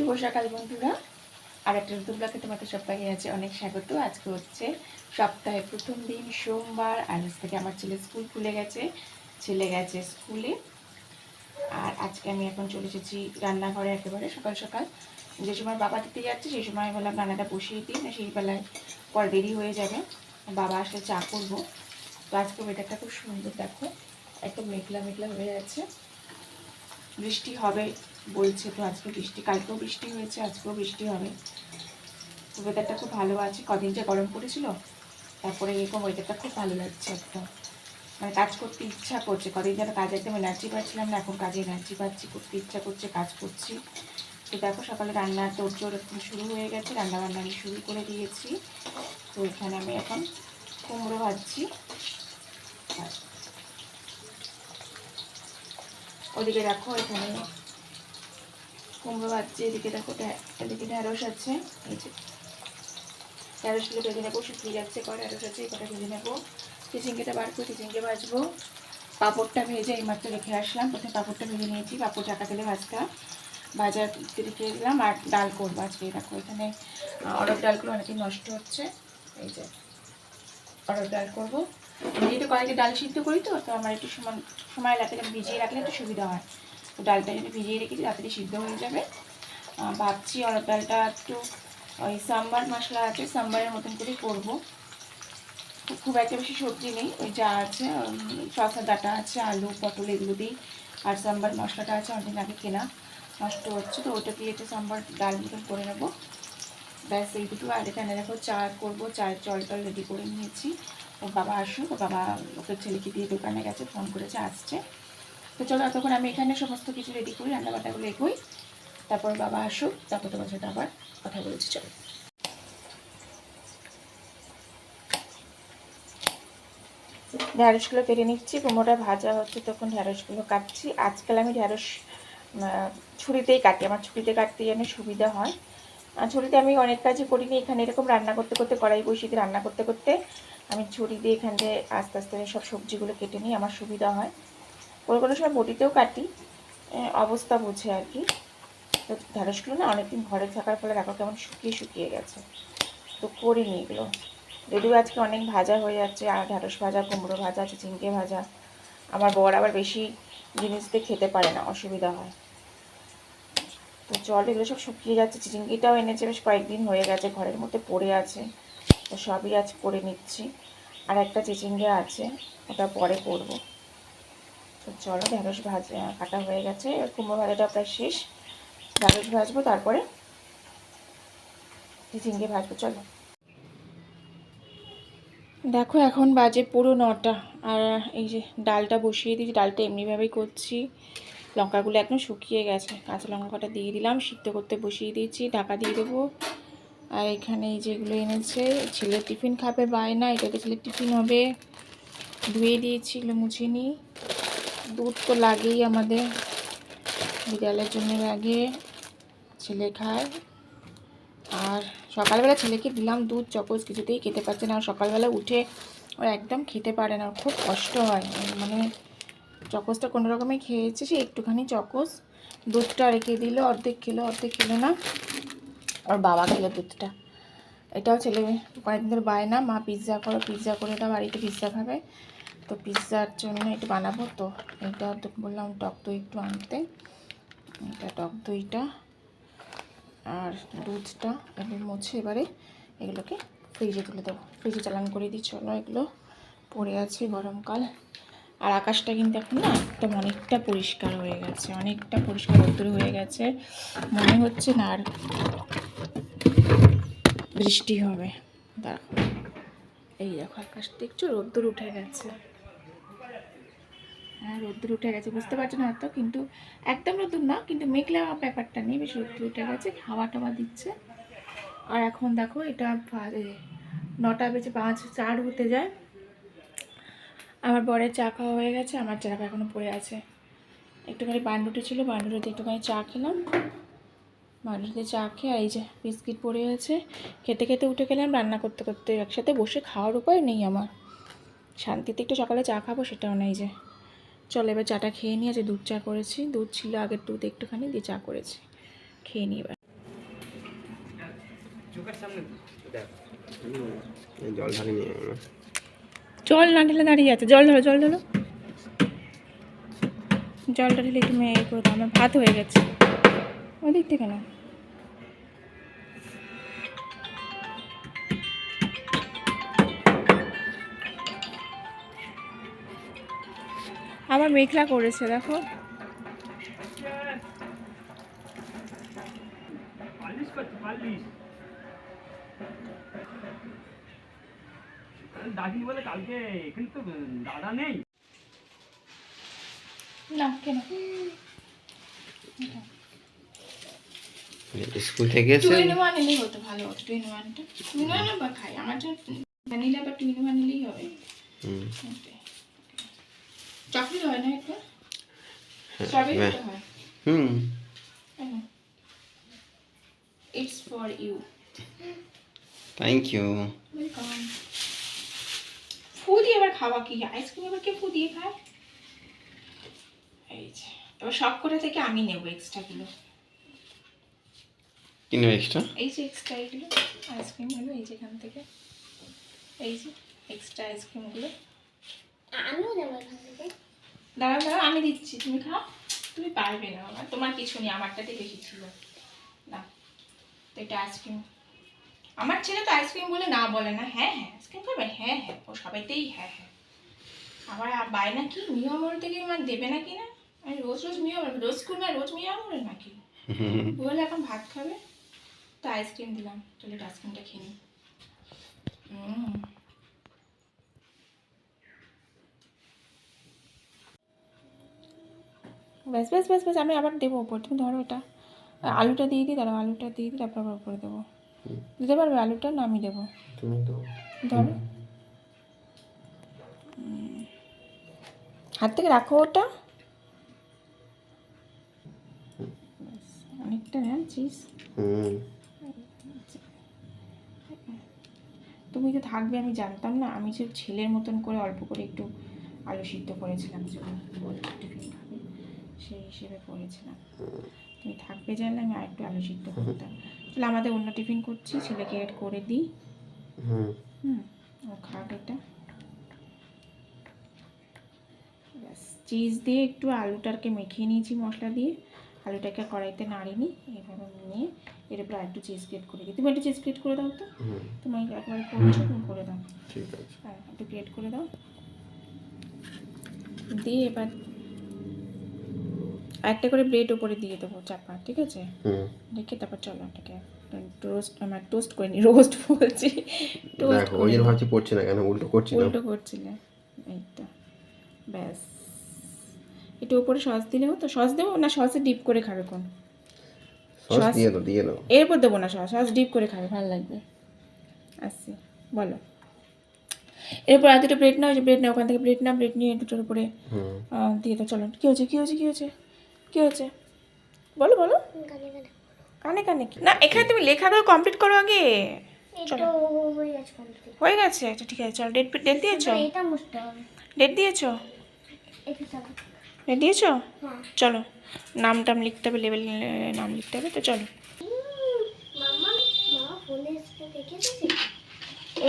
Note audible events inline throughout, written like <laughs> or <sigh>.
শুভ সকাল বন্ধুরা। আর একটা নতুন ব্লগে তোমাদের সবাইকে আছে অনেক স্বাগত। আজকে হচ্ছে সপ্তাহের প্রথম দিন, সোমবার, আর আজ থেকে আমার ছেলে স্কুল খুলে গেছে। ছেলে গেছে স্কুলে। আর আজকে আমি এখন চলে এসেছি রান্নাঘরে একেবারে সকাল সকাল। যে সময় বাবা দিতে যাচ্ছে, সেই সময় বললাম, রান্নাটা বসিয়ে দিই, না সেই বেলায় পর দেরি হয়ে যাবে। বাবা আসলে চা করব। তো আজকে ওয়েদারটা খুব সুন্দর, দেখো। একদম মেঘলা মেঘলা হয়ে আছে। বৃষ্টি হবে বলছে তো, আজকে বৃষ্টি, কালকেও বৃষ্টি হয়েছে, আজকেও বৃষ্টি হবে। তো ওয়েদারটা খুব ভালো আছে, কদিন যে গরম পড়েছিল, তারপরে এরকম ওয়েদারটা খুব ভালো লাগছে একদম মানে কাজ করতে ইচ্ছা করছে, কদিন যেন কাজে একদম এনার্জি পাচ্ছিলাম না, এখন কাজে এনার্জি পাচ্ছি, করতে ইচ্ছা করছে, কাজ করছি। তো দেখো সকালে রান্না তোরজোর এখন শুরু হয়ে গেছে রান্না বান্না আমি শুরু করে দিয়েছি। তো এখানে আমি এখন কুমড়ো ভাজছি। ওদিকে দেখো এখানে কুমড়ো ভাজছি এদিকে দেখো এদিকে ঢ্যাঁড়স আছে। এই যে ভেজে নেব, শুকিয়ে যাচ্ছে কর ঢ্যাঁড়স আছে কটা ভেজে নেব। চিচিঙ্গেটা বার করে চিচিঙ্গে ভাজবো। পাঁপড়টা ভেজে এইমাত্র রেখে আসলাম। প্রথমে পাঁপড়টা ভেজে নিয়েছি, পাঁপড় চাকা তেলে ভাজটা। ভাজা রেখে দিলাম, আর ডাল করব আজকে। দেখো, এখানে অরড় ডালগুলো অনেকদিন নষ্ট হচ্ছে। এই যে অরড় ডাল করব। যেহেতু কয়েকটা ডাল সিদ্ধ করি তো তো আমার একটু সময় সময় লাগে না ভিজিয়ে রাখলে একটু সুবিধা হয়। ডালটা যদি ভিজিয়ে রেখেছি তাড়াতাড়ি সিদ্ধ হয়ে যাবে। ভাবছি অরড় ডালটা একটু, ওই সাম্বার মশলা আছে, সাম্বারের মতন করে করব। খুব একটা বেশি সবজি নেই, ওই যা আছে শসা ডাটা আছে, আলু, পটল এগুলো দিই। আর সাম্বার মশলাটা আছে অনেকদিন আগে কেনা, নষ্ট হচ্ছে, তো ওটা দিয়ে একটু সাম্বার ডাল মতন করে নেব। ব্যাস, এই দুটো। আর এখানে দেখো, চা করব, চায়ের জল টল রেডি করে নিয়েছি। ওর বাবা আসুক, ওর বাবা ওকে ছেলেকে দিয়ে দোকানে গেছে, ফোন করেছে, আসছে। তো চলো এতক্ষণ আমি এখানে সমস্ত কিছু রেডি করি, রান্নাবান্নাগুলো এগোই। তারপর বাবা আসুক, তারপর তোমার সাথে আবার কথা বলছি, চলো। ঢ্যাঁড়সগুলো কেটে নিচ্ছি, কুমড়োটা ভাজা হচ্ছে তখন ঢ্যাঁড়সগুলো কাটছি। আজকাল আমি ঢ্যাঁড়স ছুরিতেই কাটি, আমার ছুরিতে কাটতে যেন সুবিধা হয়। ছুরিতে আমি অনেক কাজই করিনি, এখানে এরকম রান্না করতে করতে, কড়াই বসিয়ে রান্না করতে করতে আমি ছুরি দিয়ে এখান থেকে আস্তে আস্তে সব সবজিগুলো কেটে নিই, আমার সুবিধা হয়। কোনো সময় বটিতেও কাটি অবস্থা বুঝে আর কি। তো ঢ্যাঁড়সগুলো না অনেকদিন ঘরে থাকার ফলে দেখো কেমন শুকিয়ে শুকিয়ে গেছে। তো করিনি এগুলো। যদিও আজকে অনেক ভাজা হয়ে যাচ্ছে, আর ঢ্যাঁড়স ভাজা, কুমড়ো ভাজা চিচিঙ্গে ভাজা। আমার বর আবার বেশি জিনিস দিয়ে খেতে পারে না, অসুবিধা হয়। তো জল এগুলো সব শুকিয়ে যাচ্ছে। চিচিঙ্গিটাও এনেছে, বেশ কয়েকদিন হয়ে গেছে, ঘরের মধ্যে পড়ে আছে। তো সবই আজ করে নিচ্ছি। আর একটা চিচিঙ্গে আছে, ওটা পরে করব। তো চলো, ঢ্যাঁড়স ভাজা কাটা হয়ে গেছে। কুমড়ো ভাজাটা প্রায় শেষ। ঢ্যাঁড়স ভাজবো, তারপরে চিচিঙ্গে ভাজবো, চলো। দেখো, এখন বাজে পুরো নটা। আর এই যে ডালটা বসিয়ে দিয়েছি, ডালটা এমনিভাবেই করছি। লঙ্কাগুলো একদম শুকিয়ে গেছে। কাঁচা লঙ্কা কটা দিয়ে দিলাম, সিদ্ধ করতে বসিয়ে দিয়েছি, ঢাকা দিয়ে দেবো। আর এখানে এই যেগুলো এনেছে, ছেলের টিফিন খাবে বায়না এটাকে ছেলের টিফিন হবে। ধুয়ে দিয়েছি, এগুলো মুছে নিই। দুধ তো লাগেই আমাদের। বিড়ালের জন্য লাগে ছেলে খায়। আর সকালবেলা ছেলেকে দিলাম দুধ চকোস কিছুতেই খেতে পারছে না। আর সকালবেলা উঠে ও একদম খেতে পারে না ওর খুব কষ্ট হয়। মানে চকোসটা কোনো রকমে খেয়েছে, সে একটুখানি চকোস দুধটা রেখে দিল, অর্ধেক খেলো অর্ধেক খেলো না। ওর বাবা খেলো দুধটা। এটাও ছেলে কয়েকদিন ধরে বায় না। মা পিৎজা করো, পিৎজা করে দাও বাড়িতে পিৎজা খাবে। তো পিৎজার জন্য একটু বানাবো তো। এটা বললাম টক দই একটু আনতে। এটা টক দইটা আর দুধটা এবার মুছে এবারে এগুলোকে ফ্রিজে তুলে দেবো। ফ্রিজে চালান করে দিই, চলো এগুলো পড়ে আছে গরমকাল। আর আকাশটা কিন্তু এখন না একদম অনেকটা পরিষ্কার হয়ে গেছে, অনেকটা পরিষ্কার রোদ্দুর হয়ে গেছে। মনে হচ্ছে না আর বৃষ্টি হবে। দেখো এই দেখো আকাশটা, একটু রোদ্দুর উঠে গেছে। রোদ্দুর উঠে গেছে, বুঝতে পারছ না হয়তো, কিন্তু একদম রোদ্দুর না, কিন্তু মেঘলা ব্যাপারটা নেই, বেশ রোদ্দুর উঠে গেছে, হাওয়া টাওয়া দিচ্ছে। আর এখন দেখো, এটা নটা বেজে পাঁচ, চার হতে যায়। আমার বরের চা খাওয়া হয়ে গেছে, আমার চা খাওয়া এখনও পড়ে আছে। একটুখানি বান্ডুটি ছিল বান্ডুটিতে একটুখানি চা খেলাম। বান্ডুটিতে চা খেয়ে আর এই যে বিস্কিট পড়ে আছে, খেতে খেতে উঠে গেলাম, রান্না করতে করতে একসাথে বসে খাওয়ার উপায় নেই আমার। শান্তিতে একটু সকালে চা খাব, সেটাও নেই যে। চলো এবার চাটা খেয়ে নিয়ে যে দুধ চা করেছি। দুধ ছিল আগের দুধ একটুখানি দিয়ে চা করেছি। খেয়ে নিই এবার। জল না ঢেলে দাঁড়িয়ে আছে। জল ধরো জল ধরো জলটা ঢেলে তুমি এই করে দাও আমার ভাত হয়ে গেছে। ওই দিক থেকে না। আমার মেঘলা করেছে দেখো। করছে বলে কালকে এখানে তো দাদা নেই। না কেন? স্কুল থেকে এসে টু ইন ওয়ান এলেই হতো ভালো হতো টু ইন ওয়ানটা টু। ইন ওয়ান বা খাই আমার জন্য ভ্যানিলা বা টু ইন ওয়ান এলেই হবে। হুম, চকলেট হয় না একটা? স্ট্রবেরি হ্যাঁ। হয়? হুম। It's for you thank you welcome ফু দিয়ে এবার খাওয়া কি? আইসক্রিম এবার কে ফু দিয়ে খায়? এই যে এবার সব করে থেকে আমি নেব এক্সট্রাগুলো কিনো এক্সট্রা এই যে এক্সট্রা এগুলো আইসক্রিম হলো এই যে এখান থেকে। এই যে এক্সট্রা আইসক্রিমগুলো আমিও নেব দাঁড়াও দাঁড়াও আমি দিচ্ছি। তুমি খাও। তুমি পারবে না আমার তোমার কিছু নেই আমারটাতে বেশি ছিল। না তো এটা আইসক্রিম। আমার ছেলে তো আইসক্রিম বলে না বলে না। হ্যাঁ হ্যাঁ আইসক্রিম খাবে? হ্যাঁ হ্যাঁ ও সবাইতেই হ্যাঁ হ্যাঁ। আবার বায়না কি? মিয়া মোড় থেকে আমার দেবে নাকি না? আমি রোজ রোজ মিয়া মোড় রোজ স্কুল না রোজ মিয়া মোড়ে নাকি? <laughs> বলে এখন ভাত খাবে? তো আইসক্রিম দিলাম। চলে আইসক্রিমটা খেয়ে নিই হুম ব্যাস ব্যাস ব্যাস ব্যাস আমি আবার দেবো ওপর তুমি ধরো ওটা আলুটা দিয়ে দিই দাঁড়াও আলুটা দিয়ে দিই তারপর আবার উপরে দেবো। দিতে পারবে আলুটা না আমি দেবো? তুমি তো ধরো। হাত থেকে রাখো ওটা। অনেকটা হ্যাঁ চিজ তুমি তো থাকবে আমি জানতাম না। আমি যে ছেলের মতন করে অল্প করে একটু আলু সিদ্ধ করেছিলাম যে বলল টিফিন খাবে সেই হিসেবে করেছিলাম তুমি থাকবে জানলে আমি আরেকটু আলু সিদ্ধ করতাম। তাহলে আমাদের অন্য টিফিন করছি ছেলেকে এড করে দিই। হুম। ও খাক এটা। ব্যাস চিজ দিয়ে একটু আলুটাকে মেখিয়ে নিয়েছি মশলা দিয়ে। আলুটাকে কড়াইতে নাড়িনি এভাবে নিয়ে এর উপরে একটু চিজ গ্রেট করে দিই। তুমি একটু চিজ গ্রেট করে দাও তো। তুমি একবারে করছ তুমি করে দাও। ঠিক আছে। হ্যাঁ একটু গ্রেট করে দাও। দিয়ে এবার একটা করে ব্রেড ওপরে দিয়ে দেবো চাপা ঠিক আছে? রেখে তারপর চলো এটাকে টোস্ট আমার টোস্ট করে নি রোস্ট বলছি। টোস্ট ওই জন্য ভাবছি পড়ছে না কেন উল্টো করছি উল্টো করছিলে এই তো। ব্যাস। একটু উপরে সস দিলে হতো সস দেবো না সসে ডিপ করে খাবে কোন? সস দিয়ে দাও দিয়ে দাও এরপর দেবো না সস সস ডিপ করে খাবে ভালো লাগবে। আসছি বলো। এরপর আর দুটো ব্রেড না ওই ব্রেড না ওখান থেকে ব্রেড না ব্রেড নিয়ে দুটোর উপরে দিয়ে দাও চলো। কী হয়েছে কী হয়েছে কী হয়েছে? কী হয়েছে? বলো বলো। কানে কানে কি? না এখানে তুমি লেখাগুলো কমপ্লিট করো আগে। তো হয়ে গেছে আচ্ছা ঠিক আছে চলো ডেট ডেট দিয়েছ? ডেট দিয়েছ? ডেট দিয়েছ? হ্যাঁ। চলো নাম টাম লিখতে হবে লেভেল নাম লিখতে হবে তো চলো। ও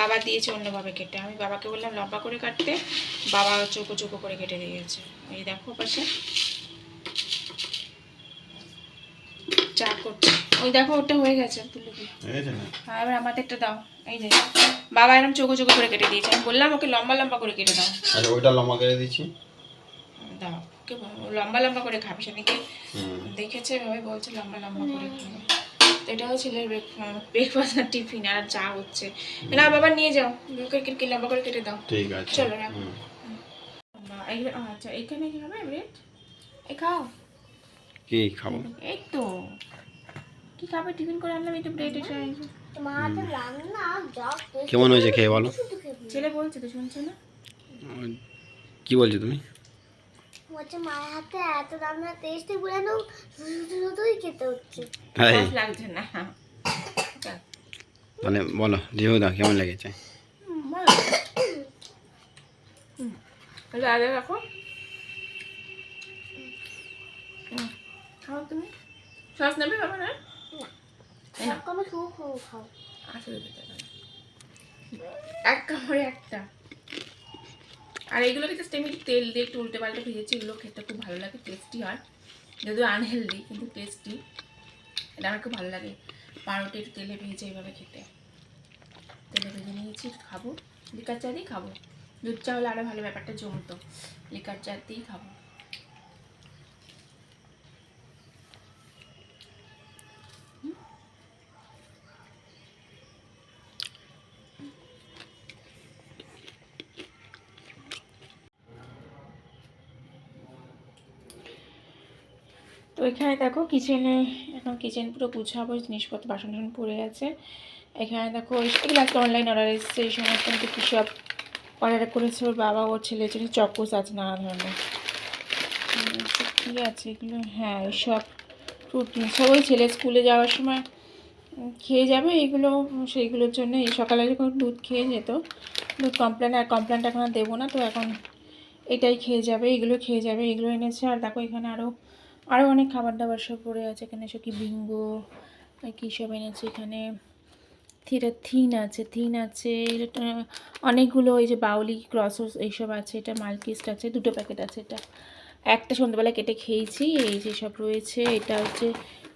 বাবা দিয়েছে অন্যভাবে কেটে। আমি বাবাকে বললাম লম্বা করে কাটতে। বাবা চোখো চোখো করে কেটে দিয়েছে এই দেখো পাশে। চা ওই দেখো ওটা হয়ে গেছে। তুলে হ্যাঁ এবার আমাদেরটা দাও। এই যে বাবা এরকম চোখো চোখো করে কেটে দিয়েছে। আমি বললাম ওকে লম্বা লম্বা করে কেটে দাও। আচ্ছা ওইটা লম্বা করে দাও। লম্বা লম্বা করে খাবে। সেদিকে হুম। দেখেছে ভাবে বলছে লম্বা লম্বা করে খাবে। তো এটাও ছেলের ব্রেকফাস্ট আর টিফিন আর চা হচ্ছে। না বাবা নিয়ে যাও। কেটে লম্বা করে কেটে দাও। ঠিক আছে। চলো রাখো। আচ্ছা এখানে কি হবে ব্রেড এই খাও। কি খাব? এই তো। কি খাবে? টিফিন করে আনলাম এই তো ব্রেড এটা যা কেমন হয়েছে খেয়ে বলো? ছেলে বলছে তো শুনছো না? কি বলছো তুমি? বলছে মায়ের হাতে এত রান্না টেস্টি বলে নাও শুধু শুধুই খেতে হচ্ছে। লাগছে না। তাহলে বলো রিভিউ দাও কেমন লেগেছে? হুম, তাহলে আগে রাখো। হুম, খাও তুমি। সস নেবে বাবা না? আসলে এক কামড়ে একটা। আর এইগুলোকে জাস্ট আমি তেল দিয়ে একটু উল্টে পাল্টে ভেজেছি, এগুলো খেতে খুব ভালো লাগে টেস্টি হয়। যদিও আনহেলদি কিন্তু টেস্টি এটা আমার খুব ভালো লাগে। পাউরুটি তেলে ভেজে এইভাবে খেতে। তেলে ভেজে নিয়েছি খাব। লিকার চা দিয়ে খাব। দুধ চা হলে আরও ভালো, ব্যাপারটা জমতো। লিকার চা দিয়েই খাব। তো এখানে দেখো কিচেনে এখন কিচেন পুরো গুছাবো, জিনিসপত্র বাসন টাসন পড়ে আছে এখানে দেখো এগুলো একটা অনলাইন অর্ডার এসেছে, এই সমস্ত কিন্তু কী সব অর্ডার করেছে, ওর বাবা, ওর ছেলের জন্য চকোস আছে, নানা ধরনের। কী আছে এগুলো? হ্যাঁ এইসব প্রোটিন সব ওই ছেলে স্কুলে যাওয়ার সময় খেয়ে যাবে এইগুলো সেইগুলোর জন্য। এই সকালে যখন দুধ খেয়ে যেত, দুধ কমপ্লেন আর কমপ্লেনটা এখন দেবো না, তো এখন এটাই খেয়ে যাবে, এগুলো খেয়ে যাবে, এগুলো এনেছে। আর দেখো এখানে আরও আরও অনেক খাবার দাবার সব পড়ে আছে এখানে সব কি বিঙ্গো কী সব এনেছে এখানে? থিটা থিন আছে থিন আছে অনেকগুলো এই যে বাউলি ক্রসস এইসব আছে, এটা মালকিস্ট আছে, দুটো প্যাকেট আছে এটা। একটা সন্ধ্যাবেলা কেটে খেয়েছি, এই যে সব রয়েছে, এটা হচ্ছে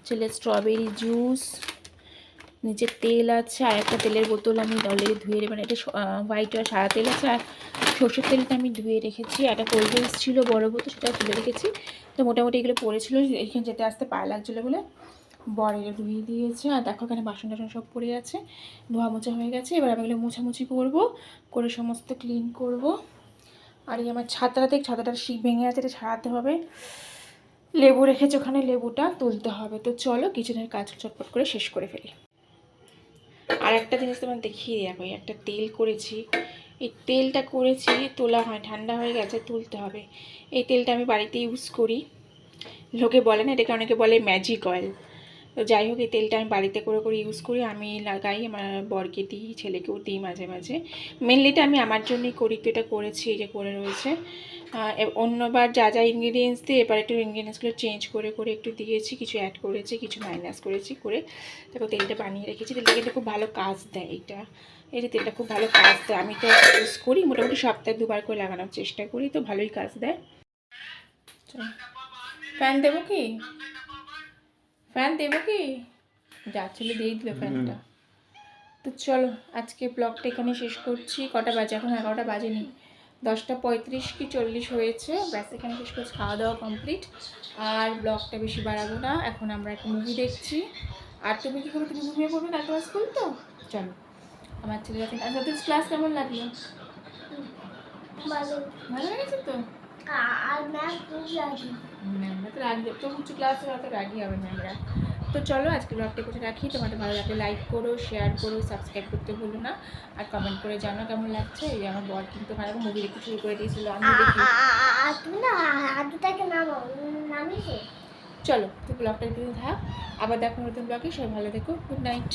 ছেলে স্ট্রবেরি জুস নিচে তেল আছে, আর একটা তেলের বোতল আমি অলরেডি ধুয়ে মানে এটা হোয়াইট সাদা তেল আছে, আর সর্ষের তেলটা আমি ধুয়ে রেখেছি একটা কোল্ড ড্রিঙ্কস ছিল বড় বোতল, সেটা তুলে রেখেছি। তো মোটামুটি এগুলো পড়েছিল, এখানে যেতে আসতে পায়ে লাগছিল বলে বর ধুয়ে দিয়েছে। আর দেখো এখানে বাসন টাসন সব পড়ে আছে, ধোয়া মোছা হয়ে গেছে। এবার আমি এগুলো মোছামুছি করব, করে সমস্ত ক্লিন করব। আর এই আমার ছাতাটাতে ছাতাটার শিক ভেঙে আছে, এটা ছাড়াতে হবে। লেবু রেখেছে ওখানে, লেবুটা তুলতে হবে। তো চলো কিচেনের কাজ চটপট করে শেষ করে ফেলি। আর একটা জিনিস তোমার দেখিয়ে দেখো একটা তেল করেছি। এই তেলটা করেছি, তোলা হয়, ঠান্ডা হয়ে গেছে, তুলতে হবে। এই তেলটা আমি বাড়িতে ইউজ করি। লোকে বলে না, এটাকে অনেকে বলে ম্যাজিক অয়েল তো যাই হোক, এই তেলটা আমি বাড়িতে করে করে ইউজ করি। আমি লাগাই, আমার বরকে দিই, ছেলেকেও দিই মাঝে মাঝে। মেনলিটা আমি আমার জন্যই করি, তো এটা করেছি, এই যে করে রয়েছে। অন্যবার যা যা ইনগ্রিডিয়েন্টস দিয়ে এবার একটু ইনগ্রিডিয়েন্টসগুলো চেঞ্জ করে করে একটু দিয়েছি কিছু অ্যাড করেছি কিছু মাইনাস করেছি করে তারপর তেলটা বানিয়ে রেখেছি। তেলটা কিন্তু খুব ভালো কাজ দেয় এটা। এই যে তেলটা খুব ভালো কাজ দেয়। আমি তো ইউজ করি মোটামুটি সপ্তাহে দুবার করে লাগানোর চেষ্টা করি তো ভালোই কাজ দেয়। ফ্যান দেবো কি? ফ্যান দেবো কি? যাচ্ছিল দিয়ে দিল ফ্যানটা তো চলো আজকে ব্লগটা এখানে শেষ করছি। কটা বাজে? এখন এগারোটা বাজেনি। দশটা পঁয়ত্রিশ কি চল্লিশ হয়েছে। ব্যাস এখানে শেষ করছি খাওয়া দাওয়া কমপ্লিট আর ব্লগটা বেশি বাড়াবো না। এখন আমরা একটা মুভি দেখছি। আর তুমি কী করবে তুমি ঘুমিয়ে পড়বে না ক্লাস স্কুল তো? চলো আমার ছেলে যাচ্ছে আর তোদের ক্লাস কেমন লাগল? ভালো। ভালো লেগেছে তো? আর ম্যাম খুব রাজি ম্যামরা তো রাগি। তো উঁচু ক্লাসে হয়তো রাগি হবে ম্যামরা তো চলো আজকে ব্লগটা করে রাখি। তোমাদের ভালো লাগলে লাইক করো শেয়ার করো সাবস্ক্রাইব করতে ভুলো না। আর কমেন্ট করে জানো কেমন লাগছে। এই আমার বর কিন্তু ভালো মুভি দেখতে শুরু করে দিয়েছিল আমি দেখি। চলো তো ব্লগটা একটু থাক। আবার দেখো নতুন ব্লগে সবাই ভালো দেখো গুড নাইট